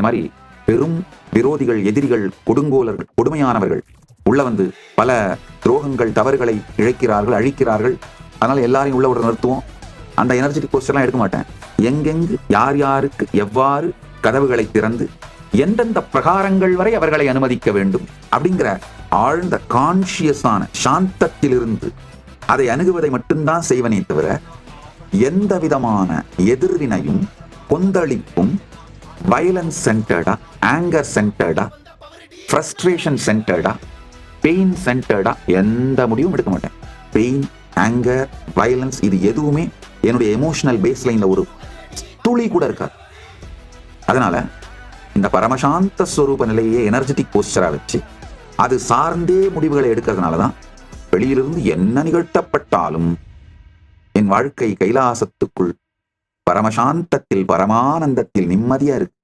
இந்த மாதிரி பெரும் விரோதிகள் எதிரிகள் கொடுங்கோலர்கள் கொடுமையானவர்கள் உள்ள வந்து பல துரோகங்கள் தவறுகளை இழைக்கிறார்கள் அழிக்கிறார்கள். அதனால எல்லாரையும் உள்ள விட நிறுத்துவோம். அந்த எனர்ஜெட்டிக் போஸ்டர்லாம் எடுக்க மாட்டேன். எங்கெங்கு யார் யாருக்கு எவ்வாறு கதவுகளை திறந்து எந்தெந்த பிரகாரங்கள் வரை அவர்களை அனுமதிக்க வேண்டும் அப்படிங்கிற ஆழ்ந்த கான்சியஸான சாந்தத்திலிருந்து அதை அணுகுவதை மட்டும்தான் செய்வனே தவிர எந்த விதமான எதிர்வினையும் கொந்தளிப்பும் வயலன்ஸ் சென்டர்டா ஆங்கர் சென்டர்டா ஃப்ரஸ்ட்ரேஷன் சென்டர்டா பெயின் சென்டர்டா எந்த முடிவும் எடுக்க மாட்டேன். பெயின் ஆங்கர் வயலன்ஸ் இது எதுவுமே என்னுடைய எமோஷனல் பேஸ்லைன்ல ஒரு துளி கூட இருக்காது. அதனால இந்த பரமசாந்த ஸ்வரூப நிலையே எனர்ஜெட்டிக் போஸ்டராக வச்சு அது சார்ந்தே முடிவுகளை எடுக்கிறதுனால தான் வெளியிலிருந்து என்ன நிகழ்த்தப்பட்டாலும் என் வாழ்க்கை கைலாசத்துக்குள் பரமசாந்தத்தில் பரமானந்தத்தில் நிம்மதியா இருக்கு.